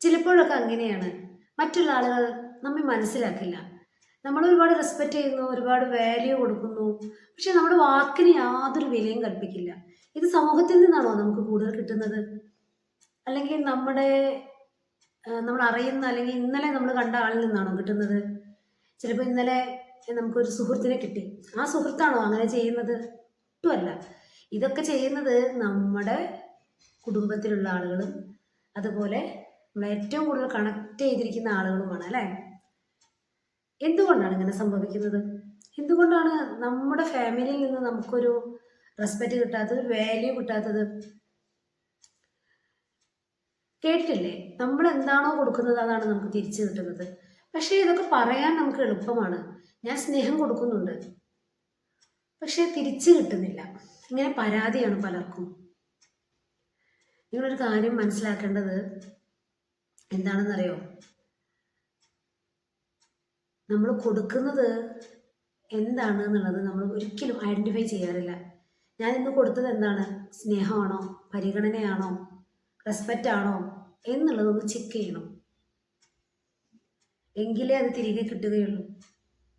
ചിലപ്പോഴൊക്കെ അങ്ങനെയാണ്. മറ്റുള്ള ആളുകൾ നമ്മെ മനസ്സിലാക്കില്ല. നമ്മൾ ഒരുപാട് റെസ്പെക്റ്റ് ചെയ്യുന്നു ഒരുപാട് വാല്യൂ കൊടുക്കുന്നു. പക്ഷെ നമ്മുടെ വാക്കിന് യാതൊരു വിലയും കൽപ്പിക്കില്ല. ഇത് സമൂഹത്തിൽ നിന്നാണോ നമുക്ക് കൂടുതൽ കിട്ടുന്നത്? അല്ലെങ്കിൽ നമ്മുടെ നമ്മൾ അറിയുന്ന അല്ലെങ്കിൽ ഇന്നലെ നമ്മൾ കണ്ട ആളിൽ നിന്നാണോ കിട്ടുന്നത്? ചിലപ്പോൾ ഇന്നലെ നമുക്കൊരു സുഹൃത്തിനെ കിട്ടി. ആ സുഹൃത്താണോ അങ്ങനെ ചെയ്യുന്നത്? ഒട്ടുമല്ല. ഇതൊക്കെ ചെയ്യുന്നത് നമ്മുടെ കുടുംബത്തിലുള്ള ആളുകളും അതുപോലെ നമ്മൾ ഏറ്റവും കൂടുതൽ കണക്ട് ചെയ്തിരിക്കുന്ന ആളുകളുമാണ് അല്ലേ? എന്തുകൊണ്ടാണ് ഇങ്ങനെ സംഭവിക്കുന്നത്? എന്തുകൊണ്ടാണ് നമ്മുടെ ഫാമിലിയിൽ നിന്ന് നമുക്കൊരു റെസ്പെക്റ്റ് കിട്ടാത്തത് വാല്യൂ കിട്ടാത്തത്? കേട്ടിട്ടില്ലേ നമ്മൾ എന്താണോ കൊടുക്കുന്നത് അതാണ് നമുക്ക് തിരിച്ചു കിട്ടുന്നത്. പക്ഷേ ഇതൊക്കെ പറയാൻ നമുക്ക് എളുപ്പമാണ്. ഞാൻ സ്നേഹം കൊടുക്കുന്നുണ്ട്. പക്ഷേ തിരിച്ചു കിട്ടുന്നില്ല. ഇങ്ങനെ പരാതിയാണ് പലർക്കും. നിങ്ങളൊരു കാര്യം മനസ്സിലാക്കേണ്ടത് എന്താണെന്നറിയോ? നമ്മൾ കൊടുക്കുന്നത് എന്താണ് എന്നുള്ളത് നമ്മൾ ഒരിക്കലും ഐഡന്റിഫൈ ചെയ്യാറില്ല. ഞാൻ ഇന്ന് കൊടുത്തത് എന്താണ്? സ്നേഹമാണോ? പരിഗണനയാണോ? റെസ്പെക്റ്റ് ആണോ? എന്നുള്ളതൊന്ന് ചെക്ക് ചെയ്യണം. എങ്കിലേ അത് തിരികെ കിട്ടുകയുള്ളൂ.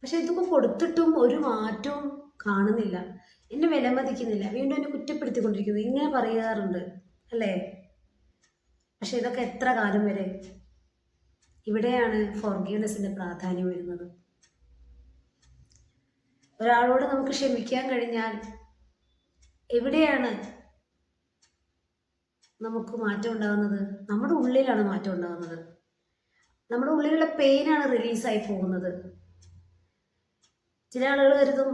പക്ഷെ ഇതൊക്കെ കൊടുത്തിട്ടും ഒരു മാറ്റവും കാണുന്നില്ല. എന്നെ വിലമതിക്കുന്നില്ല. വീണ്ടും എന്നെ കുറ്റപ്പെടുത്തിക്കൊണ്ടിരിക്കുന്നു. ഇങ്ങനെ പറയാറുണ്ട്. അല്ലേ? പക്ഷെ ഇതൊക്കെ എത്ര കാലം വരെ? ഇവിടെയാണ് ഫോർഗീവ്നെസ്സിന്റെ പ്രാധാന്യം വരുന്നത്. ഒരാളോട് നമുക്ക് ക്ഷമിക്കാൻ കഴിഞ്ഞാൽ എവിടെയാണ് നമുക്ക് മാറ്റം ഉണ്ടാകുന്നത്? നമ്മുടെ ഉള്ളിലാണ് മാറ്റം ഉണ്ടാകുന്നത്. നമ്മുടെ ഉള്ളിലുള്ള പെയിനാണ് റിലീസായി പോകുന്നത്. ചില ആളുകൾ കരുതും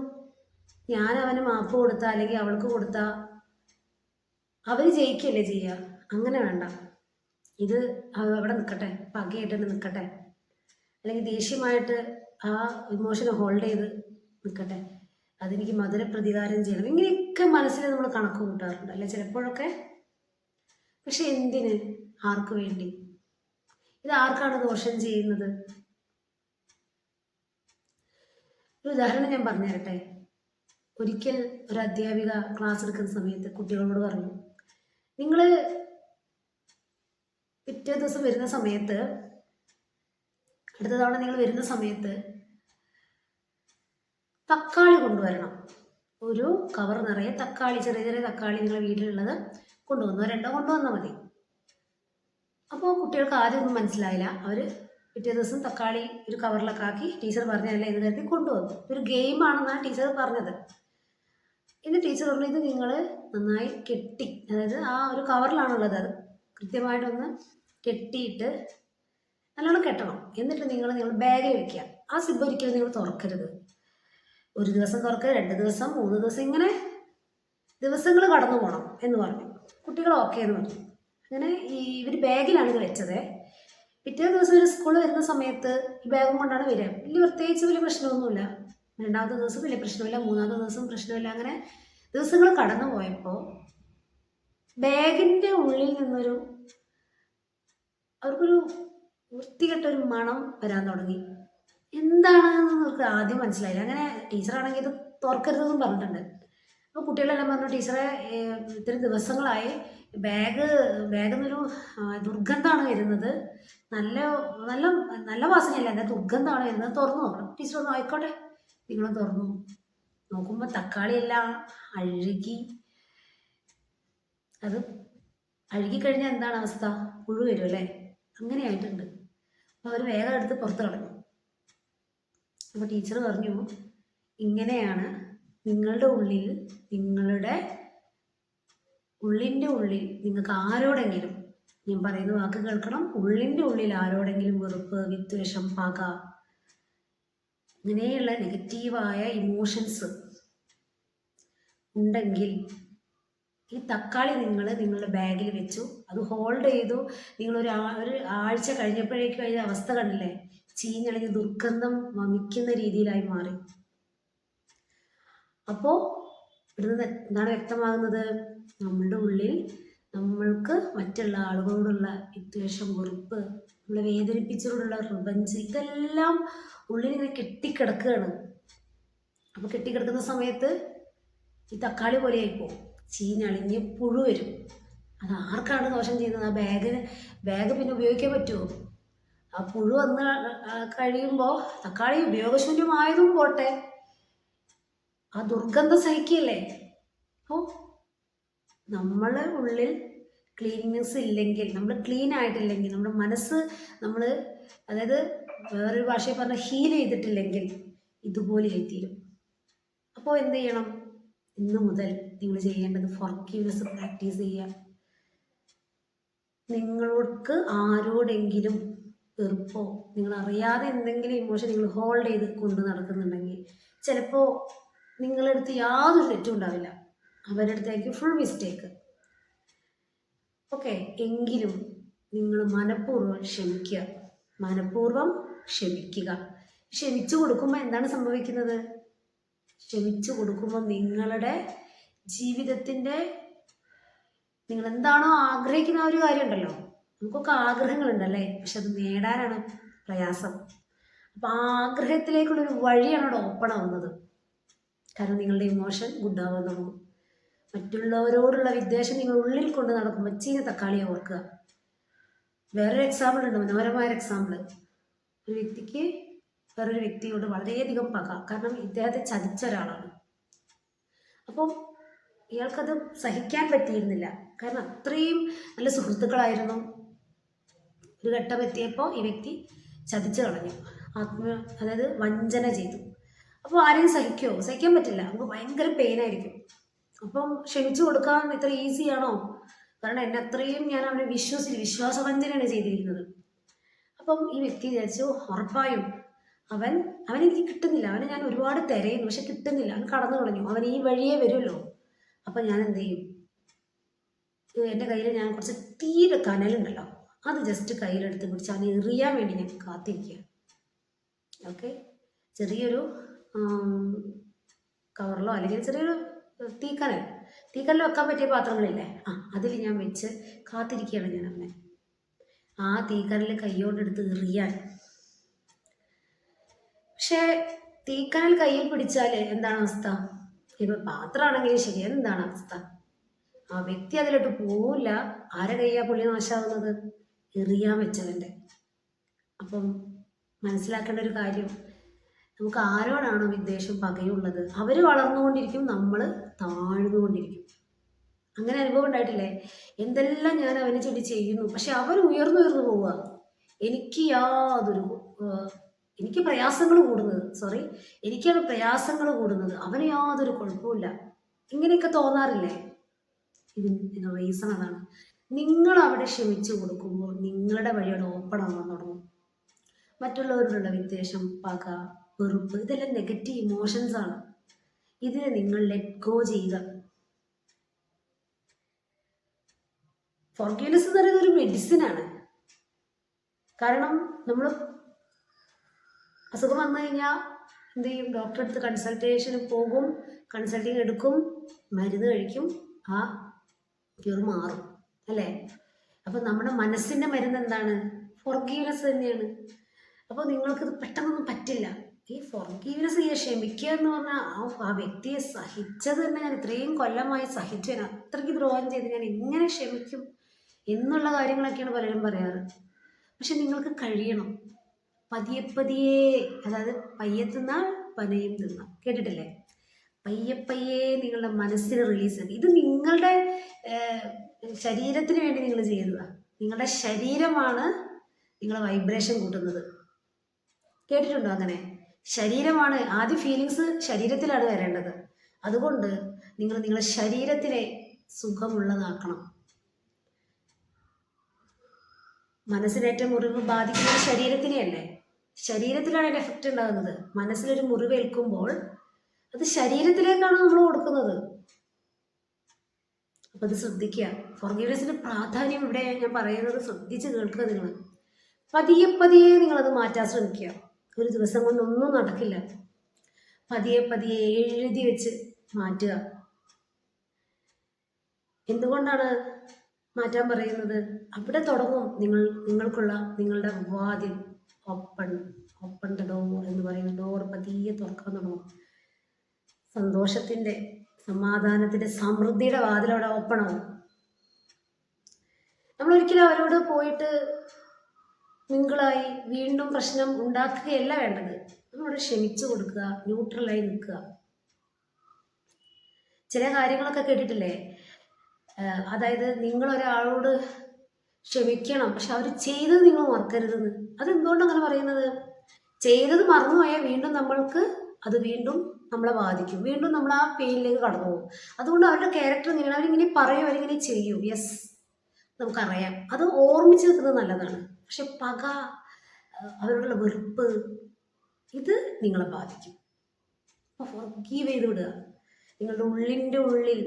ഞാൻ അവന് മാപ്പ് കൊടുത്ത അല്ലെങ്കിൽ അവൾക്ക് കൊടുത്ത അവർ ജയിക്കുകയല്ലേ ചെയ്യുക? അങ്ങനെ വേണ്ട. ഇത് അവിടെ നിൽക്കട്ടെ പകയായിട്ട് തന്നെ നിൽക്കട്ടെ. അല്ലെങ്കിൽ ദേഷ്യമായിട്ട് ആ ഇമോഷനെ ഹോൾഡ് ചെയ്ത് നിൽക്കട്ടെ. അതെനിക്ക് മധുര പ്രതികാരം ചെയ്യണം. ഇങ്ങനെയൊക്കെ മനസ്സിൽ നമ്മൾ കണക്ക് കൂട്ടാറുണ്ട്. അല്ലെ? ചിലപ്പോഴൊക്കെ പക്ഷെ എന്തിന്? ആർക്ക് വേണ്ടി? ഇത് ആർക്കാണ് ദോഷം ചെയ്യുന്നത്? ഒരു ഉദാഹരണം ഞാൻ പറഞ്ഞു തരട്ടെ. ഒരിക്കൽ ഒരു അധ്യാപിക ക്ലാസ് എടുക്കുന്ന സമയത്ത് കുട്ടികളോട് പറഞ്ഞു നിങ്ങൾ പിറ്റേ ദിവസം വരുന്ന സമയത്ത് അടുത്ത തവണ നിങ്ങൾ വരുന്ന സമയത്ത് തക്കാളി കൊണ്ടുവരണം. ഒരു കവർ നിറയെ തക്കാളി ചെറിയ ചെറിയ തക്കാളി നിങ്ങളുടെ വീട്ടിലുള്ളത് കൊണ്ടുവന്നോ രണ്ടോ കൊണ്ടുവന്നാൽ മതി. അപ്പോൾ കുട്ടികൾക്ക് ആദ്യം ഒന്നും മനസ്സിലായില്ല. അവർ പിറ്റേ ദിവസം തക്കാളി ഒരു കവറിലൊക്കെ ആക്കി ടീച്ചർ പറഞ്ഞതല്ലേ എന്ന് കരുതി കൊണ്ടുവന്നു. ഒരു ഗെയിമാണെന്നാണ് ടീച്ചർ പറഞ്ഞത്. ഇന്ന് ടീച്ചർ പറഞ്ഞു ഇത് നിങ്ങൾ നന്നായി കെട്ടി അതായത് ആ ഒരു കവറിലാണുള്ളത് അത്. കൃത്യമായിട്ടൊന്ന് കെട്ടിയിട്ട് നല്ലോണം കെട്ടണം. എന്നിട്ട് നിങ്ങൾ നിങ്ങൾ ബാഗിൽ വെക്കുക. ആ സിബ് ഒരിക്കലും നിങ്ങൾ തുറക്കരുത്. ഒരു ദിവസം തുറക്കുക രണ്ട് ദിവസം മൂന്ന് ദിവസം ഇങ്ങനെ ദിവസങ്ങൾ കടന്നു പോകണം എന്ന് പറഞ്ഞു. കുട്ടികൾ ഓക്കെ എന്ന് പറഞ്ഞു. അങ്ങനെ ഈ ഇവർ ബാഗിലാണ് ഇത് വെച്ചത്. പിറ്റേ ദിവസം ഒരു സ്കൂൾ വരുന്ന സമയത്ത് ഈ ബാഗും കൊണ്ടാണ് വരിക. വലിയ പ്രത്യേകിച്ച് വലിയ പ്രശ്നമൊന്നുമില്ല. രണ്ടാമത്തെ ദിവസം വലിയ പ്രശ്നമില്ല. മൂന്നാമത്തെ ദിവസം പ്രശ്നമില്ല. അങ്ങനെ ദിവസങ്ങൾ കടന്നു പോയപ്പോൾ ബാഗിന്റെ ഉള്ളിൽ നിന്നൊരു അവർക്കൊരു വൃത്തികെട്ട ഒരു മണം വരാൻ തുടങ്ങി. എന്താണെന്ന് അവർക്ക് ആദ്യം മനസ്സിലായില്ല. അങ്ങനെ ടീച്ചറാണെങ്കിൽ ഇത് തുറക്കരുതെന്നും പറഞ്ഞിട്ടുണ്ട്. അപ്പോൾ കുട്ടികളെല്ലാം പറഞ്ഞു ടീച്ചറെ ഇത്തിരി ദിവസങ്ങളായി ബാഗ് ബാഗിൽ നിന്നൊരു ദുർഗന്ധമാണ് വരുന്നത്. നല്ല നല്ല നല്ല വാസനയല്ല എന്താ ദുർഗന്ധമാണ് വരുന്നത്. തുറന്നു നോക്കണം. ടീച്ചർ ഒന്ന് ആയിക്കോട്ടെ നിങ്ങൾ തുറന്നു. നോക്കുമ്പോൾ തക്കാളിയെല്ലാം അഴുകി അത് അഴുകിക്കഴിഞ്ഞാൽ എന്താണ് അവസ്ഥ? പുഴു വരും അല്ലേ? അങ്ങനെയായിട്ടുണ്ട്. അപ്പോൾ അവർ വേഗം എടുത്ത് പുറത്ത് കളഞ്ഞു അപ്പോൾ ടീച്ചർ പറഞ്ഞു ഇങ്ങനെയാണ് നിങ്ങളുടെ ഉള്ളിൽ നിങ്ങളുടെ ഉള്ളിന്റെ ഉള്ളിൽ നിങ്ങൾക്ക് ആരോടെങ്കിലും ഞാൻ പറയുന്ന വാക്ക് കേൾക്കണം ഉള്ളിന്റെ ഉള്ളിൽ ആരോടെങ്കിലും വെറുപ്പ് വിദ്വേഷം പക ഇങ്ങനെയുള്ള നെഗറ്റീവായ ഇമോഷൻസ് ഉണ്ടെങ്കിൽ ഈ തക്കാളി നിങ്ങൾ നിങ്ങളുടെ ബാഗിൽ വെച്ചു. അത് ഹോൾഡ് ചെയ്തു. നിങ്ങൾ ഒരു ഒരു ആഴ്ച കഴിഞ്ഞപ്പോഴേക്കും അതിന്റെ അവസ്ഥ കണ്ടില്ലേ? ചീഞ്ഞളിഞ്ഞ് ദുർഗന്ധം വമിക്കുന്ന രീതിയിലായി മാറി. അപ്പോൾ ഇവിടുന്ന് എന്താണ് വ്യക്തമാകുന്നത്? നമ്മളുടെ ഉള്ളിൽ നമ്മൾക്ക് മറ്റുള്ള ആളുകളോടുള്ള വിദ്വേഷം വെറുപ്പ് നമ്മളെ വേദനിപ്പിച്ചുകൊണ്ടുള്ള റിവഞ്ച് ഇതെല്ലാം ഉള്ളിൽ ഇങ്ങനെ കെട്ടിക്കിടക്കുകയാണ്. അപ്പോൾ കെട്ടിക്കിടക്കുന്ന സമയത്ത് ഈ തക്കാളി പോലെ ആയിപ്പോവും ചീഞ്ഞളിഞ്ഞ് പുഴു വരും. അത് ആർക്കാണ് ദോഷം ചെയ്യുന്നത്? ആ ബാഗിന് ബാഗ് പിന്നെ ഉപയോഗിക്കാൻ പറ്റുമോ ആ പുഴു വന്ന് കഴിയുമ്പോൾ തക്കാളി ഉപയോഗശൂന്യമായതും പോട്ടെ. ആ ദുർഗന്ധം സഹിക്കില്ലേ? അപ്പോൾ നമ്മളെ ഉള്ളിൽ ക്ലീൻനെസ് ഇല്ലെങ്കിൽ നമ്മൾ ക്ലീൻ ആയിട്ടില്ലെങ്കിൽ നമ്മുടെ മനസ്സ് നമ്മൾ അതായത് വേറൊരു ഭാഷയിൽ പറഞ്ഞ ഹീൽ ചെയ്തിട്ടില്ലെങ്കിൽ ഇതുപോലെ ആയിത്തീരും. അപ്പോൾ എന്ത് ചെയ്യണം? ഇന്ന് മുതൽ നിങ്ങൾ ചെയ്യേണ്ടത് ഫോർഗീവ്നെസ് പ്രാക്ടീസ് ചെയ്യുക. നിങ്ങൾക്ക് ആരോടെങ്കിലും വെറുപ്പോ നിങ്ങൾ അറിയാതെ എന്തെങ്കിലും ഇമോഷൻ നിങ്ങൾ ഹോൾഡ് ചെയ്ത് കൊണ്ട് നടക്കുന്നുണ്ടെങ്കിൽ ചിലപ്പോൾ നിങ്ങളടുത്ത് യാതൊരു തെറ്റും ഉണ്ടാവില്ല. അവരുടെ അടുത്തേക്ക് ഫുൾ മിസ്റ്റേക്ക് ഓക്കെ എങ്കിലും നിങ്ങൾ മനഃപൂർവം ക്ഷമിക്കുക. മനഃപൂർവം ക്ഷമിക്കുക. ക്ഷമിച്ചു കൊടുക്കുമ്പോൾ എന്താണ് സംഭവിക്കുന്നത്? ക്ഷമിച്ചു കൊടുക്കുമ്പോൾ നിങ്ങളുടെ ജീവിതത്തിന്റെ നിങ്ങൾ എന്താണോ ആഗ്രഹിക്കുന്ന ആ ഒരു കാര്യമുണ്ടല്ലോ. നമുക്കൊക്കെ ആഗ്രഹങ്ങളുണ്ടല്ലേ? പക്ഷെ അത് നേടാനാണ് പ്രയാസം. അപ്പം ആഗ്രഹത്തിലേക്കുള്ള ഒരു വഴിയാണ് അവിടെ ഓപ്പൺ ആവുന്നത്. കാരണം നിങ്ങളുടെ ഇമോഷൻ ഗുഡാവാൻ തുടങ്ങും മറ്റുള്ളവരോടുള്ള വിദ്വേഷം നിങ്ങൾ ഉള്ളിൽ കൊണ്ട് നടക്കുമ്പോൾ ചീന തക്കാളിയെ ഓർക്കുക. വേറൊരു എക്സാമ്പിൾ ഉണ്ട് മനോഹരമായ എക്സാമ്പിൾ ഒരു വ്യക്തിക്ക് വേറൊരു വ്യക്തിയോട് വളരെയധികം പക. കാരണം ഇദ്ദേഹത്തെ ചതിച്ച ഒരാളാണ്. അപ്പം ഇയാൾക്കത് സഹിക്കാൻ പറ്റിയിരുന്നില്ല. കാരണം അത്രയും നല്ല സുഹൃത്തുക്കളായിരുന്നു. ഒരു ഘട്ടം എത്തിയപ്പോൾ ഈ വ്യക്തി ചതിച്ചു കളഞ്ഞു. ആത്മ അതായത് വഞ്ചന ചെയ്തു. അപ്പോൾ ആരെയും സഹിക്കുമോ സഹിക്കാൻ പറ്റില്ല. നമുക്ക് ഭയങ്കര പെയിനായിരിക്കും അപ്പം ക്ഷമിച്ചു കൊടുക്കാൻ ഇത്ര ഈസിയാണോ കാരണം എന്നെ അത്രയും ഞാൻ അവനെ വിശ്വസിച്ച് വിശ്വാസവഞ്ചനയാണ് ചെയ്തിരിക്കുന്നത്. അപ്പം ഈ വ്യക്തി വിചാരിച്ചു ഉറപ്പായും. അവൻ എനിക്ക് കിട്ടുന്നില്ല. അവനെ ഞാൻ ഒരുപാട് തിരയുന്നു. പക്ഷെ കിട്ടുന്നില്ല. അവൻ കടന്നു കളഞ്ഞു. അവൻ ഈ വഴിയേ വരുമല്ലോ അപ്പം ഞാൻ എന്ത് ചെയ്യും എന്റെ കയ്യിൽ ഞാൻ കുറച്ച് തീരെ കനലുണ്ടല്ലോ. അത് ജസ്റ്റ് കയ്യിലെടുത്ത് പിടിച്ച് അവനെ എറിയാൻ വേണ്ടി ഞാൻ കാത്തിരിക്കുക ഓക്കെ? ചെറിയൊരു കവറിലോ അല്ലെങ്കിൽ ചെറിയൊരു തീക്കനൽ. തീക്കനൽ വെക്കാൻ പറ്റിയ പാത്രങ്ങളില്ലേ? ആ അതിൽ ഞാൻ വെച്ച് കാത്തിരിക്കുകയാണ് ഞാൻ അവനെ ആ തീക്കനൽ കൈയോടെടുത്ത് എറിയാൻ. പക്ഷേ തീക്കനൽ കയ്യിൽ പിടിച്ചാൽ എന്താണ് അവസ്ഥ? ഇപ്പം പാത്രമാണെങ്കിലും ശരി. എന്താണ് അവസ്ഥ? ആ വ്യക്തി അതിലോട്ട് പോവില്ല. ആരെ കയ്യാ പുള്ളി നാശാവുന്നത്? എറിയാൻ വെച്ചവന്റെ അപ്പം മനസ്സിലാക്കേണ്ട ഒരു കാര്യം. നമുക്ക് ആരോടാണോ വിദ്വേഷം പകയുള്ളത്? അവർ വളർന്നുകൊണ്ടിരിക്കും നമ്മൾ താഴ്ന്നുകൊണ്ടിരിക്കും. അങ്ങനെ അനുഭവം ഉണ്ടായിട്ടില്ലേ? എന്തെല്ലാം ഞാൻ അവനെ ചെടി ചെയ്യുന്നു? പക്ഷെ അവൻ ഉയർന്നു ഉയർന്നു പോവുക. എനിക്ക് യാതൊരു എനിക്ക് പ്രയാസങ്ങൾ കൂടുന്നത്. സോറി എനിക്കാണ് പ്രയാസങ്ങൾ കൂടുന്നത്. അവന് യാതൊരു കുഴപ്പമില്ല ഇങ്ങനെയൊക്കെ തോന്നാറില്ലേ? ഇതിന് റീസൺ അതാണ്. നിങ്ങൾ അവിടെ ക്ഷമിച്ചു കൊടുക്കുമ്പോൾ നിങ്ങളുടെ വഴിയുടെ ഓപ്പൺ ആവാൻ തുടങ്ങും. മറ്റുള്ളവരോടുള്ള വിദ്വേഷം പക വെറുപ്പ് ഇതെല്ലാം നെഗറ്റീവ് ഇമോഷൻസ് ആണ്. ഇതിനെ നിങ്ങൾ ലെറ്റ് ഗോ ചെയ്യുക. ഫോർഗ്യൂനസ് എന്ന് പറയുന്നത് ഒരു മെഡിസിൻ ആണ്. കാരണം നമ്മൾ അസുഖം വന്നു കഴിഞ്ഞാൽ എന്ത് ചെയ്യും? ഡോക്ടറെ അടുത്ത് കൺസൾട്ടേഷന് പോകും. കൺസൾട്ടിങ് എടുക്കും. മരുന്ന് കഴിക്കും. ആ ക്യൂർ മാറും. അല്ലേ? അപ്പം നമ്മുടെ മനസ്സിന്റെ മരുന്ന് എന്താണ്? ഫോർഗീവ്നെസ് തന്നെയാണ്. അപ്പോൾ നിങ്ങൾക്കിത് പെട്ടെന്നൊന്നും പറ്റില്ല. ഈ ഫോർഗീവ്നെസ് ചെയ്യുക ക്ഷമിക്കുക എന്ന് പറഞ്ഞാൽ ആ ആ വ്യക്തിയെ സഹിച്ചത് തന്നെ ഞാൻ ഇത്രയും കൊല്ലമായി സഹിച്ചു. ഞാൻ അത്രയ്ക്ക് ദ്രോഹം ചെയ്ത് ഞാൻ എങ്ങനെ ക്ഷമിക്കും? എന്നുള്ള കാര്യങ്ങളൊക്കെയാണ് പലരും പറയാറ്. പക്ഷെ നിങ്ങൾക്ക് കഴിയണം. പതിയെ പതിയെ അതായത് പയ്യെ തിന്നാൽ പനയും തിന്നാം. കേട്ടിട്ടില്ലേ? പയ്യെ പയ്യെ നിങ്ങളുടെ മനസ്സിന് റിലീസ് ആക്കി ഇത് നിങ്ങളുടെ ശരീരത്തിന് വേണ്ടി നിങ്ങൾ ചെയ്യുന്നതാണ് നിങ്ങളുടെ ശരീരമാണ് നിങ്ങൾ വൈബ്രേഷൻ കൂട്ടുന്നത്. കേട്ടിട്ടുണ്ടോ അങ്ങനെ? ശരീരമാണ് ആദ്യ ഫീലിങ്സ് ശരീരത്തിലാണ് വരേണ്ടത്. അതുകൊണ്ട് നിങ്ങൾ നിങ്ങളുടെ ശരീരത്തിനെ സുഖമുള്ളതാക്കണം. മനസ്സിനേറ്റ മുറിവ് ബാധിക്കുന്നത് ശരീരത്തിനെയല്ലേ? ശരീരത്തിലാണ് അതിന്റെ എഫക്റ്റ് ഉണ്ടാകുന്നത്. മനസ്സിലൊരു മുറിവേൽക്കുമ്പോൾ അത് ശരീരത്തിലേക്കാണ് നമ്മൾ കൊടുക്കുന്നത്. അപ്പം അത് ശ്രദ്ധിക്കുക. ഫോർഗീവ്നെസ്സിന്റെ പ്രാധാന്യം ഇവിടെ ഞാൻ പറയുന്നത് ശ്രദ്ധിച്ച് കേൾക്കുക നിങ്ങൾ. പതിയെ പതിയെ നിങ്ങളത് മാറ്റാൻ ശ്രമിക്കുക. ഒരു ദിവസം കൊണ്ടൊന്നും നടക്കില്ല. പതിയെ പതിയെ എഴുതി വെച്ച് മാറ്റുക. എന്തുകൊണ്ടാണ് മാറ്റാൻ പറയുന്നത്? അവിടെ തുടങ്ങും. നിങ്ങൾ നിങ്ങൾക്കുള്ള നിങ്ങളുടെ വാതിൽ ഓപ്പൺ ഓപ്പൺ ദ ഡോർ എന്ന് പറയുന്ന ഡോർ. പതിയെ തുറക്കാൻ തുടങ്ങും സന്തോഷത്തിന്റെ സമാധാനത്തിന്റെ സമൃദ്ധിയുടെ ഓപ്പൺ ആവും. നമ്മൾ ഒരിക്കലും അവരോട് പോയിട്ട് മിങ്കിളായി വീണ്ടും പ്രശ്നം ഉണ്ടാക്കുകയല്ല വേണ്ടത്. നമ്മളോട് ക്ഷമിച്ചു കൊടുക്കുക ന്യൂട്രലായി നിൽക്കുക. ചില കാര്യങ്ങളൊക്കെ കേട്ടിട്ടില്ലേ? അതായത് നിങ്ങൾ ഒരാളോട് ക്ഷമിക്കണം പക്ഷെ അവർ ചെയ്തത് നിങ്ങൾ മറക്കരുതെന്ന്. അതെന്തുകൊണ്ടാണ് അങ്ങനെ പറയുന്നത്? ചെയ്തത് മറന്നുപോയാൽ വീണ്ടും നമ്മൾക്ക് അത് വീണ്ടും നമ്മളെ ബാധിക്കും. വീണ്ടും നമ്മൾ ആ പെയിനിലേക്ക് കടന്നു പോകും. അതുകൊണ്ട് അവരുടെ ക്യാരക്ടർ ഇങ്ങനെ അവരിങ്ങനെ പറയും അവരിങ്ങനെ ചെയ്യും. യെസ് നമുക്കറിയാം. അത് ഓർമ്മിച്ച് വെക്കുന്നത് നല്ലതാണ്. പക്ഷെ പക അവരോടുള്ള വെറുപ്പ് ഇത് നിങ്ങളെ ബാധിക്കും. അപ്പോൾ ഫോർഗീവ് ചെയ്ത് വിടുക. നിങ്ങളുടെ ഉള്ളിന്റെ ഉള്ളിൽ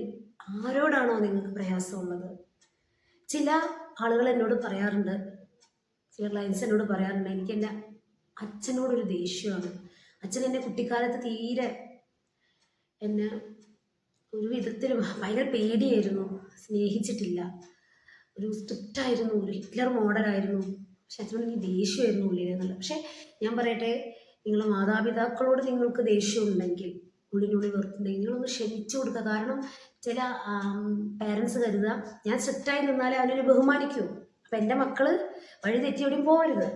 ആരോടാണോ നിങ്ങൾക്ക് പ്രയാസമുള്ളത്? ചില ആളുകൾ എന്നോട് പറയാറുണ്ട് ചില ക്ലയൻസ് എന്നോട് പറയാറുണ്ട് എനിക്ക് എന്റെ അച്ഛനോടൊരു ദേഷ്യമാണ്. അച്ഛൻ എന്റെ കുട്ടിക്കാലത്ത് തീരെ എന്നെ ഒരു വിധത്തിൽ ഭയങ്കര പേടിയായിരുന്നു. സ്നേഹിച്ചിട്ടില്ല. ഒരു സ്ട്രിക്റ്റ് ആയിരുന്നു ഒരു ഹിറ്റ്ലർ മോഡലായിരുന്നു പക്ഷെ അച്ഛനോട് എനിക്ക് ദേഷ്യമായിരുന്നു ഉള്ളിലെന്നുള്ളത് പക്ഷേ പക്ഷെ ഞാൻ പറയട്ടെ നിങ്ങൾ മാതാപിതാക്കളോട് നിങ്ങൾക്ക് ദേഷ്യം ഉണ്ടെങ്കിൽ ഉള്ളിനുള്ളിൽ വെറുത്തുണ്ടെങ്കിൽ നിങ്ങളൊന്ന് ക്ഷമിച്ചു കൊടുക്കുക. കാരണം ചില പാരൻസ് കരുതുക ഞാൻ സ്ട്രിക്റ്റായി നിന്നാലേ അവനെ ബഹുമാനിക്കൂ. അപ്പം എന്റെ മക്കൾ വഴി തെറ്റി എവിടെയും പോകരുത്.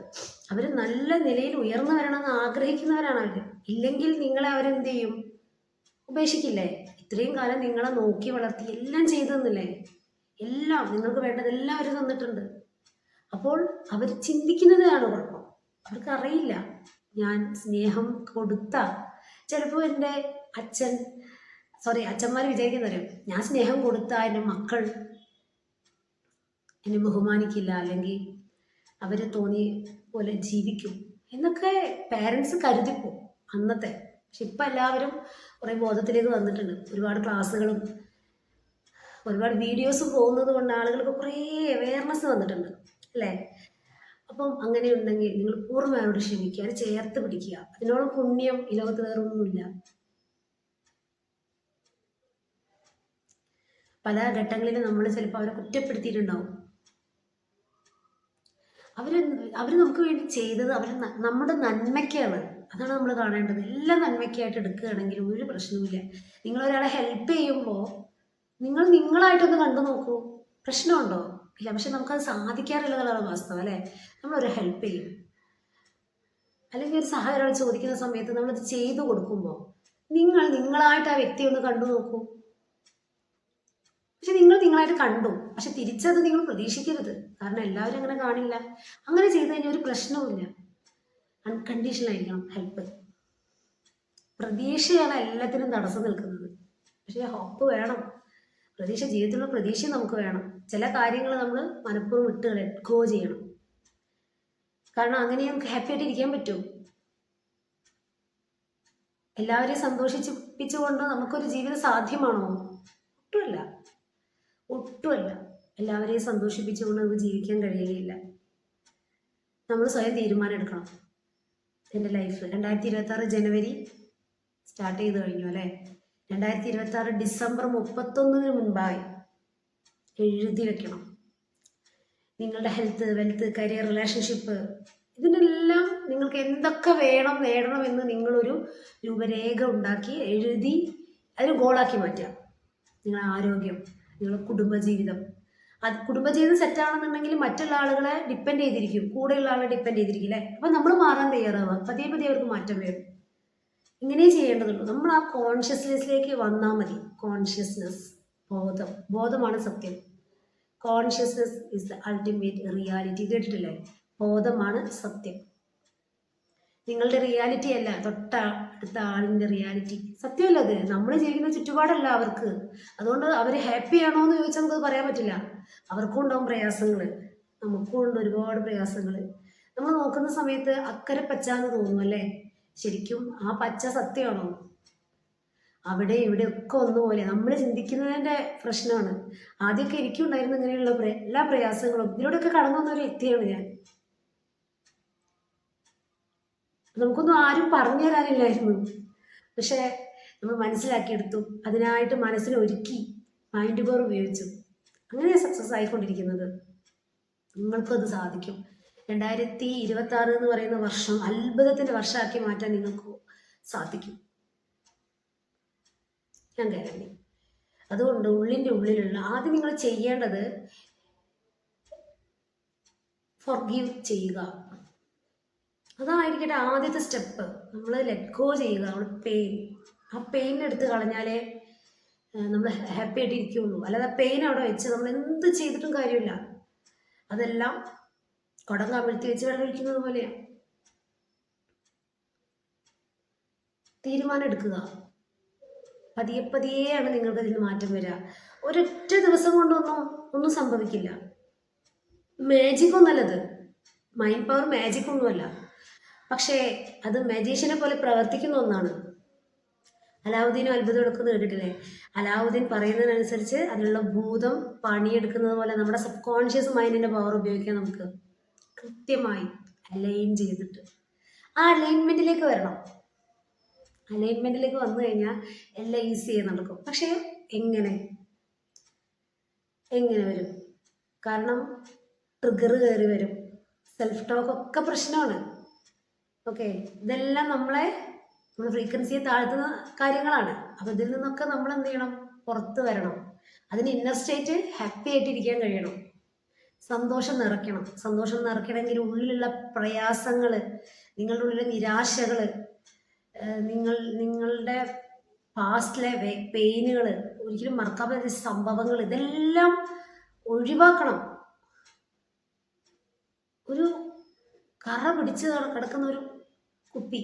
അവർ നല്ല നിലയിൽ ഉയർന്നു വരണമെന്ന് ആഗ്രഹിക്കുന്നവരാണ് അവർ ഇല്ലെങ്കിൽ നിങ്ങളെ അവരെന്ത് ചെയ്യും ഉപേക്ഷിക്കില്ലേ? ഇത്രയും കാലം നിങ്ങളെ നോക്കി വളർത്തി എല്ലാം ചെയ്തു തന്നില്ലേ? എല്ലാം നിങ്ങൾക്ക് വേണ്ടതെല്ലാം അവർ തന്നിട്ടുണ്ട്. അപ്പോൾ അവർ ചിന്തിക്കുന്നതാണ് കുഴപ്പം. അവർക്ക് അറിയില്ല ഞാൻ സ്നേഹം കൊടുത്ത ചിലപ്പോൾ എന്റെ അച്ഛൻ സോറി അച്ഛന്മാർ വിചാരിക്കുന്നവരും ഞാൻ സ്നേഹം കൊടുത്ത എന്റെ മക്കൾ എന്നെ ബഹുമാനിക്കില്ല അല്ലെങ്കിൽ അവരെ തോന്നി പോലെ ജീവിക്കും എന്നൊക്കെ പേരൻസ് കരുതിപ്പോ അന്നത്തെ. പക്ഷെ ഇപ്പം എല്ലാവരും കുറേ ബോധത്തിലേക്ക് വന്നിട്ടുണ്ട്. ഒരുപാട് ക്ലാസ്സുകളും ഒരുപാട് വീഡിയോസ് പോകുന്നത് കൊണ്ട് ആളുകൾക്ക് കുറേ അവയർനെസ് വന്നിട്ടുണ്ട് അല്ലേ? അപ്പം അങ്ങനെ ഉണ്ടെങ്കിൽ നിങ്ങൾ പൂർണമായോട് ക്ഷമിക്കുക. അത് ചേർത്ത് പിടിക്കുക. അതിനോട് പുണ്യം ഈ ലോകത്ത് വേറൊന്നുമില്ല. പല ഘട്ടങ്ങളിൽ നമ്മൾ ചിലപ്പോൾ അവരെ കുറ്റപ്പെടുത്തിയിട്ടുണ്ടാവും. അവർ അവർ നമുക്ക് വേണ്ടി ചെയ്തത് അവർ നമ്മുടെ നന്മയ്ക്കാണ്. അതാണ് നമ്മൾ കാണേണ്ടത്. എല്ലാം നന്മയ്ക്കായിട്ട് എടുക്കുകയാണെങ്കിൽ ഒരു പ്രശ്നവുമില്ല. നിങ്ങൾ ഒരാളെ ഹെൽപ്പ് ചെയ്യുമ്പോൾ നിങ്ങൾ നിങ്ങളായിട്ടൊന്ന് കണ്ടു നോക്കൂ. പ്രശ്നമുണ്ടോ? ഇല്ല പക്ഷെ നമുക്കത് സാധിക്കാറില്ലെന്നുള്ളതാണ് വാസ്തവം അല്ലേ? നമ്മളൊരു ഹെൽപ്പ് ചെയ്യും. അല്ലെങ്കിൽ ഒരു സഹായം ഒരാൾ ചോദിക്കുന്ന സമയത്ത് നമ്മളത് ചെയ്തു കൊടുക്കുമ്പോൾ നിങ്ങൾ നിങ്ങളായിട്ട് ആ വ്യക്തിയെ ഒന്ന് കണ്ടു നോക്കൂ. പക്ഷെ നിങ്ങൾ നിങ്ങളായിട്ട് കണ്ടു. പക്ഷെ തിരിച്ചത് നിങ്ങൾ പ്രതീക്ഷിക്കരുത്. കാരണം എല്ലാവരും അങ്ങനെ കാണില്ല. അങ്ങനെ ചെയ്തു കഴിഞ്ഞാൽ ഒരു പ്രശ്നവുമില്ല. അൺകണ്ടീഷണൽ ആയിരിക്കണം ഹെൽപ്പ് പ്രതീക്ഷയാണ് എല്ലാത്തിനും തടസ്സം നിൽക്കുന്നത്. പക്ഷേ ഹോപ്പ് വേണം. പ്രതീക്ഷ ജീവിതത്തിലുള്ള പ്രതീക്ഷ നമുക്ക് വേണം. ചില കാര്യങ്ങൾ നമ്മൾ മനഃപൂർവം വിട്ട് ലെറ്റ് ഗോ ചെയ്യണം. കാരണം അങ്ങനെ നമുക്ക് ഹാപ്പി ആയിട്ട് ഇരിക്കാൻ പറ്റും എല്ലാവരെയും സന്തോഷിപ്പിച്ചുകൊണ്ട് നമുക്കൊരു ജീവിതം സാധ്യമാണോ? ഒട്ടുമല്ല. ഒട്ടുമല്ല. എല്ലാവരെയും സന്തോഷിപ്പിച്ചുകൊണ്ട് നമുക്ക് ജീവിക്കാൻ കഴിയുകയില്ല. നമ്മൾ സ്വയം തീരുമാനം എടുക്കണം. എന്റെ ലൈഫ് രണ്ടായിരത്തി ഇരുപത്തി ആറ് ജനുവരി സ്റ്റാർട്ട് ചെയ്ത് കഴിഞ്ഞു അല്ലേ? രണ്ടായിരത്തി ഇരുപത്തി ആറ് ഡിസംബർ മുപ്പത്തൊന്നിന് മുൻപായി എഴുതി വെക്കണം. നിങ്ങളുടെ ഹെൽത്ത് വെൽത്ത് കരിയർ റിലേഷൻഷിപ്പ് ഇതിനെല്ലാം നിങ്ങൾക്ക് എന്തൊക്കെ വേണം നേടണം എന്ന് നിങ്ങളൊരു രൂപരേഖ ഉണ്ടാക്കി എഴുതി അതിന് ഗോളാക്കി മാറ്റുക. നിങ്ങളുടെ ആരോഗ്യം നിങ്ങളുടെ കുടുംബജീവിതം. അത് കുടുംബജീവിതം സെറ്റാണെന്നുണ്ടെങ്കിൽ മറ്റുള്ള ആളുകളെ ഡിപ്പെൻഡ് ചെയ്തിരിക്കും. കൂടെയുള്ള ആളെ ഡിപ്പെൻഡ് ചെയ്തിരിക്കും അല്ലേ? അപ്പം നമ്മൾ മാറാൻ തയ്യാറാവുക. പതിയെ പതിയെ അവർക്ക് മാറ്റം വരും. ഇങ്ങനെ ചെയ്യേണ്ടതുള്ളൂ. നമ്മൾ ആ കോൺഷ്യസ്നെസ്സിലേക്ക് വന്നാൽ മതി. കോൺഷ്യസ്നെസ് ബോധം. ബോധമാണ് സത്യം. Consciousness is the ultimate reality കേട്ടിട്ടില്ലേ? ബോധമാണ് സത്യം. നിങ്ങളുടെ റിയാലിറ്റി അല്ല തൊട്ട അടുത്ത ആളിന്റെ റിയാലിറ്റി സത്യമല്ല അത്. നമ്മൾ ജീവിക്കുന്ന ചുറ്റുപാടല്ല അവർക്ക്. അതുകൊണ്ട് അവർ ഹാപ്പി ആണോ എന്ന് ചോദിച്ചാൽ നമുക്ക് പറയാൻ പറ്റില്ല. അവർക്കും ഉണ്ടാവും പ്രയാസങ്ങൾ നമുക്കും ഉണ്ട് ഒരുപാട് പ്രയാസങ്ങൾ നമ്മൾ നോക്കുന്ന സമയത്ത് അക്കരെ പച്ച എന്ന് തോന്നും അല്ലേ? ശരിക്കും ആ പച്ച സത്യമാണോ? അവിടെ ഇവിടെ ഒക്കെ ഒന്നുപോലെ. നമ്മൾ ചിന്തിക്കുന്നതിന്റെ പ്രശ്നമാണ്. ആദ്യമൊക്കെ എനിക്കും ഉണ്ടായിരുന്നു ഇങ്ങനെയുള്ള എല്ലാ പ്രയാസങ്ങളും. ഇതിലൂടെയൊക്കെ കടന്നു വന്ന ഒരു വ്യക്തിയാണ് ഞാൻ. നമുക്കൊന്നും ആരും പറഞ്ഞു തരാനില്ലായിരുന്നു. പക്ഷേ നമ്മൾ മനസ്സിലാക്കിയെടുത്തു. അതിനായിട്ട് മനസ്സിനെ ഒരുക്കി മൈൻഡ് പവർ ഉപയോഗിച്ചു. അങ്ങനെ സക്സസ് ആയിക്കൊണ്ടിരിക്കുന്നത്. നിങ്ങൾക്കും അത് സാധിക്കും. രണ്ടായിരത്തി ഇരുപത്തി ആറ് എന്ന് പറയുന്ന വർഷം അത്ഭുതത്തിന്റെ വർഷമാക്കി മാറ്റാൻ നിങ്ങൾക്ക് സാധിക്കും. ഞാൻ കരുതി അതുകൊണ്ട് ഉള്ളിന്റെ ഉള്ളിലുള്ള ആദ്യം നിങ്ങൾ ചെയ്യേണ്ടത് ഫോർഗീവ് ചെയ്യുക. അതായിരിക്കട്ടെ ആദ്യത്തെ സ്റ്റെപ്പ്. നമ്മൾ ലെറ്റ് ഗോ ചെയ്യുക നമ്മൾ പെയിൻ ആ പെയിൻ എടുത്ത് കളഞ്ഞാലേ നമ്മൾ ഹാപ്പി ആയിട്ട് ഇരിക്കുകയുള്ളൂ അല്ലാതെ പെയിൻ അവിടെ വെച്ച് നമ്മൾ എന്ത് ചെയ്തിട്ടും കാര്യമില്ല. അതെല്ലാം കുടം കമിഴ്ത്തി വെച്ച് വെള്ളം ഒഴിക്കുന്നത് പോലെയാണ് തീരുമാനം എടുക്കുക. പതിയെ പതിയെയാണ് നിങ്ങൾക്ക് അതിന് മാറ്റം വരിക. ഒരൊറ്റ ദിവസം കൊണ്ടൊന്നും ഒന്നും സംഭവിക്കില്ല. മാജിക് ഒന്നല്ലത്. മൈൻഡ് പവർ മാജിക് ഒന്നുമല്ല. പക്ഷേ അത് മജീഷ്യനെ പോലെ പ്രവർത്തിക്കുന്ന ഒന്നാണ്. അലാവുദ്ദീനും അത്ഭുതം എടുക്കുന്നത് കേട്ടിട്ടില്ലേ? അലാവുദ്ദീൻ പറയുന്നതിനനുസരിച്ച് അതിനുള്ള ഭൂതം പണിയെടുക്കുന്നത് പോലെ നമ്മുടെ സബ് കോൺഷ്യസ് മൈൻഡിന്റെ പവർ ഉപയോഗിക്കാം നമുക്ക്. കൃത്യമായി അലൈൻ ചെയ്തിട്ട്. ആ അലൈൻമെന്റിലേക്ക് വരണം. അലൈൻമെന്റിലേക്ക് വന്നു കഴിഞ്ഞാൽ എല്ലാം ഈസി ആയി നടക്കും. പക്ഷേ എങ്ങനെ? എങ്ങനെ വരും? കാരണം ട്രിഗർ കയറി വരും. സെൽഫ് ടോക്ക് ഒക്കെ പ്രശ്നമാണ്. ഓക്കെ ഇതെല്ലാം നമ്മളെ നമ്മുടെ ഫ്രീക്വൻസിയെ താഴ്ത്തുന്ന കാര്യങ്ങളാണ്. അപ്പോൾ ഇതിൽ നിന്നൊക്കെ നമ്മൾ എന്ത് ചെയ്യണം? പുറത്ത് വരണം. അതിന് ഇന്നർ സ്റ്റേറ്റ് ഹാപ്പി ആയിട്ട് ഇരിക്കാൻ കഴിയണം. സന്തോഷം നിറയ്ക്കണം. സന്തോഷം നിറയ്ക്കണമെങ്കിൽ ഉള്ളിലുള്ള പ്രയാസങ്ങൾ നിങ്ങളുടെ ഉള്ളിലെ നിരാശകൾ നിങ്ങൾ നിങ്ങളുടെ പാസ്റ്റിലെ പെയിനുകൾ ഒരിക്കലും മറക്കാൻ പറ്റുന്ന സംഭവങ്ങൾ ഇതെല്ലാം ഒഴിവാക്കണം. ഒരു കറ പിടിച്ച് കിടക്കുന്ന ഒരു കുപ്പി.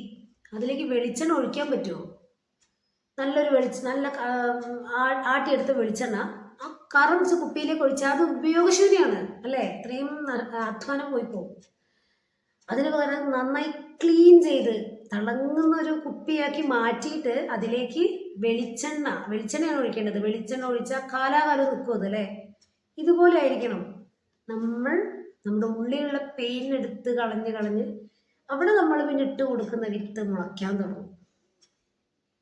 അതിലേക്ക് വെളിച്ചെണ്ണ ഒഴിക്കാൻ പറ്റുമോ നല്ലൊരു വെളിച്ച നല്ല ആട്ടിയെടുത്ത വെളിച്ചെണ്ണ. ആ കറ കുപ്പിയിലേക്ക് ഒഴിച്ചാൽ അത് ഉപയോഗശൂന്യമാണ് അല്ലേ? ഇത്രയും അധ്വാനം പോയി പോകും അതിന് പകരം നന്നായി ക്ലീൻ ചെയ്ത് തിളങ്ങുന്ന ഒരു കുപ്പിയാക്കി മാറ്റിയിട്ട് അതിലേക്ക് വെളിച്ചെണ്ണ വെളിച്ചെണ്ണയാണ് ഒഴിക്കേണ്ടത്. വെളിച്ചെണ്ണ ഒഴിച്ചാൽ കാലാകാലം നിൽക്കും അത് അല്ലേ? ഇതുപോലെ ആയിരിക്കണം. നമ്മൾ നമ്മുടെ ഉള്ളിലുള്ള പെയിൻ എടുത്ത് കളഞ്ഞ് കളഞ്ഞ് അവിടെ നമ്മൾ പിന്നെ ഇട്ട് കൊടുക്കുന്ന വിത്ത് മുളയ്ക്കാൻ തുടങ്ങും.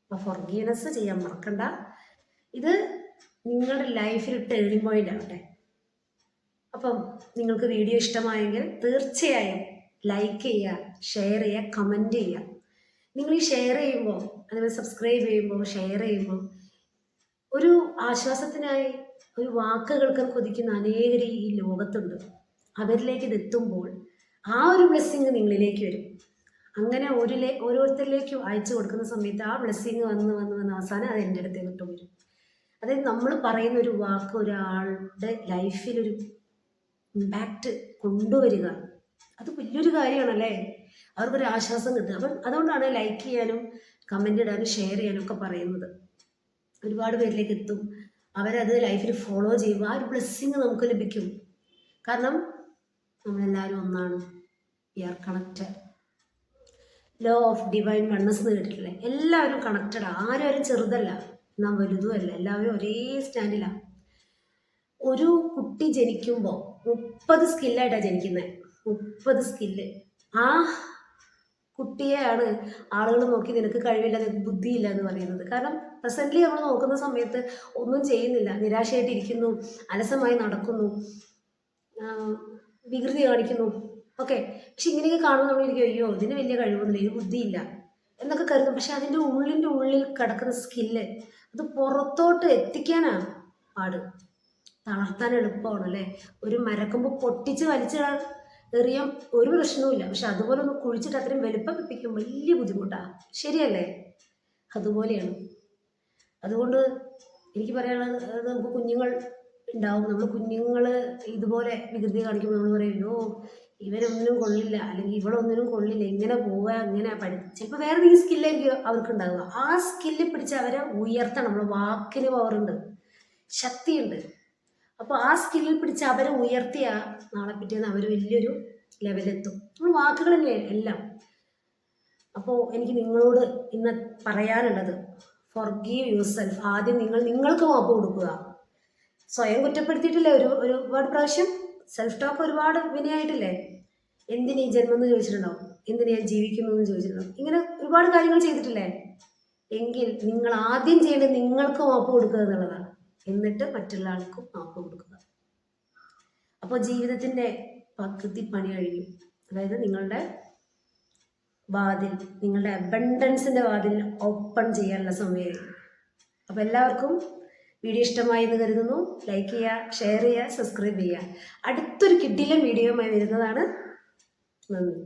അപ്പോൾ ഫൊർഗീനസ് ചെയ്യാൻ മറക്കണ്ട. ഇത് നിങ്ങളുടെ ലൈഫിൽ ടേണിംഗ് പോയിന്റ് ആവട്ടെ. അപ്പം നിങ്ങൾക്ക് വീഡിയോ ഇഷ്ടമായെങ്കിൽ തീർച്ചയായും ലൈക്ക് ചെയ്യുക ഷെയർ ചെയ്യുക കമന്റ് ചെയ്യുക. നിങ്ങൾ ഈ ഷെയർ ചെയ്യുമ്പോൾ അതുപോലെ സബ്സ്ക്രൈബ് ചെയ്യുമ്പോൾ ഷെയർ ചെയ്യുമ്പോൾ ഒരു ആശ്വാസത്തിനായി ഒരു വാക്കുകൾക്ക് കൊതിക്കുന്ന അനേകർ ഈ ലോകത്തുണ്ട്. അവരിലേക്ക് ഇത് എത്തുമ്പോൾ ആ ഒരു ബ്ലെസ്സിങ് നിങ്ങളിലേക്ക് വരും. അങ്ങനെ ഒരു ഓരോരുത്തരിലേക്കും അയച്ചു കൊടുക്കുന്ന സമയത്ത് ആ ബ്ലെസ്സിങ് വന്ന് വന്ന് വന്ന് അവസാനം അത് എന്റെ അടുത്ത് വിട്ടു വരും. അതായത് നമ്മൾ പറയുന്ന ഒരു വാക്ക് ഒരാളുടെ ലൈഫിലൊരു ഇമ്പാക്റ്റ് കൊണ്ടുവരിക അത് വലിയൊരു കാര്യമാണല്ലേ? അവർക്കൊരു ആശ്വാസം കിട്ടുക. അപ്പം അതുകൊണ്ടാണ് ലൈക്ക് ചെയ്യാനും കമന്റ് ഇടാനും ഷെയർ ചെയ്യാനും ഒക്കെ പറയുന്നത്. ഒരുപാട് പേരിലേക്ക് എത്തും. അവരത് ലൈഫിൽ ഫോളോ ചെയ്യുമ്പോൾ ആ ഒരു ബ്ലെസ്സിങ് നമുക്ക് ലഭിക്കും. കാരണം നമ്മളെല്ലാവരും ഒന്നാണ്. We are connected law of divine oneness എന്ന് കേട്ടിട്ടില്ലേ? എല്ലാവരും കണക്റ്റഡ് ആരും ആരും ചെറുതല്ല. നാം വലുതുമല്ല എല്ലാവരും ഒരേ സ്റ്റാൻഡിലാണ് ഒരു കുട്ടി ജനിക്കുമ്പോൾ മുപ്പത് സ്കില്ലായിട്ടാണ് ജനിക്കുന്നത് മുപ്പത് സ്കില്ല് ആ കുട്ടിയെയാണ് ആളുകൾ നോക്കി നിനക്ക് കഴിവില്ല നിനക്ക് ബുദ്ധിയില്ല എന്ന് പറയുന്നത്. കാരണം പ്രസന്റ്ലി നമ്മൾ നോക്കുന്ന സമയത്ത് ഒന്നും ചെയ്യുന്നില്ല. നിരാശയായിട്ടിരിക്കുന്നു. അലസമായി നടക്കുന്നു. വികൃതി കാണിക്കുന്നു. ഓക്കെ. പക്ഷെ ഇങ്ങനെയൊക്കെ കാണുമ്പോൾ നമ്മൾ ഇരിക്കും അയ്യോ ഇതിന് വലിയ കഴിവൊന്നുമില്ല ഇത് ബുദ്ധിയില്ല എന്നൊക്കെ കരുതും. പക്ഷെ അതിന്റെ ഉള്ളിന്റെ ഉള്ളിൽ കിടക്കുന്ന സ്കില്ല് അത് പുറത്തോട്ട് എത്തിക്കാനാണ് പാട്. തളർത്താൻ എളുപ്പമാണ് അല്ലേ? ഒരു മരക്കൊമ്പ് പൊട്ടിച്ച് വലിച്ചിടാൻ എറിയാൻ ഒരു പ്രശ്നവുമില്ല. പക്ഷെ അതുപോലെ ഒന്ന് കുഴിച്ചിട്ട് അത്രയും വലുപ്പം വെപ്പിക്കും വലിയ ബുദ്ധിമുട്ടാണ് ശരിയല്ലേ? അതുപോലെയാണ്. അതുകൊണ്ട് എനിക്ക് പറയാനുള്ളത് നമുക്ക് കുഞ്ഞുങ്ങൾ ഉണ്ടാവും. നമ്മൾ കുഞ്ഞുങ്ങൾ ഇതുപോലെ വികൃതി കാണിക്കുമ്പോൾ നമ്മൾ പറയും അയ്യോ ഇവരൊന്നിനും കൊള്ളില്ല. അല്ലെങ്കിൽ ഇവളൊന്നിനും കൊള്ളില്ല. ഇങ്ങനെ പോവുക അങ്ങനെ പഠി ചിലപ്പോൾ വേറെ ഈ സ്കില്ലായിരിക്കും അവർക്ക് ഉണ്ടാവുക ആ സ്കില്ല് പിടിച്ച് അവരെ ഉയർത്തണം. നമ്മൾ വാക്കിന് പവറുണ്ട് ശക്തിയുണ്ട്. അപ്പോൾ ആ സ്കില്ലിൽ പിടിച്ച് അവരെ ഉയർത്തിയ നാളെ പിറ്റേന്ന് അവർ വലിയൊരു ലെവലെത്തും നമ്മൾ വാക്കുകളല്ലേ എല്ലാം. അപ്പോൾ എനിക്ക് നിങ്ങളോട് ഇന്ന് പറയാനുള്ളത് ഫോർ ഗീവ് യുവർ സെൽഫ് ആദ്യം നിങ്ങൾ നിങ്ങൾക്ക് മാപ്പ് കൊടുക്കുക. സ്വയം കുറ്റപ്പെടുത്തിയിട്ടില്ലേ? ഒരു ഒരു ഒരുപാട് പ്രാവശ്യം സെൽഫ് ടോക്ക് ഒരുപാട് വിനയായിട്ടില്ലേ? ഈ ജന്മം എന്ന് ചോദിച്ചിട്ടുണ്ടാവും എന്തിനു ഞാൻ ജീവിക്കുന്നു എന്ന് ചോദിച്ചിട്ടുണ്ടാവും ഇങ്ങനെ ഒരുപാട് കാര്യങ്ങൾ ചെയ്തിട്ടില്ലേ? എങ്കിൽ നിങ്ങൾ ആദ്യം ചെയ്യേണ്ടത് നിങ്ങൾക്ക് മാപ്പ് കൊടുക്കുക എന്നുള്ളതാണ്. എന്നിട്ട് മറ്റുള്ള ആൾക്കും മാപ്പ് കൊടുക്കുക. അപ്പോൾ ജീവിതത്തിന്റെ പകുതി പണി കഴിഞ്ഞു. അതായത് നിങ്ങളുടെ വാതിൽ നിങ്ങളുടെ അബണ്ടൻസിന്റെ വാതിൽ ഓപ്പൺ ചെയ്യാനുള്ള സമയമായി. അപ്പോൾ എല്ലാവർക്കും വീഡിയോ ഇഷ്ടമായി എന്ന് കരുതുന്നു. ലൈക്ക് ചെയ്യുക ഷെയർ ചെയ്യുക സബ്സ്ക്രൈബ് ചെയ്യുക. അടുത്തൊരു കിഡിലും വീഡിയോയുമായി വരുന്നതാണ്. നന്ദി.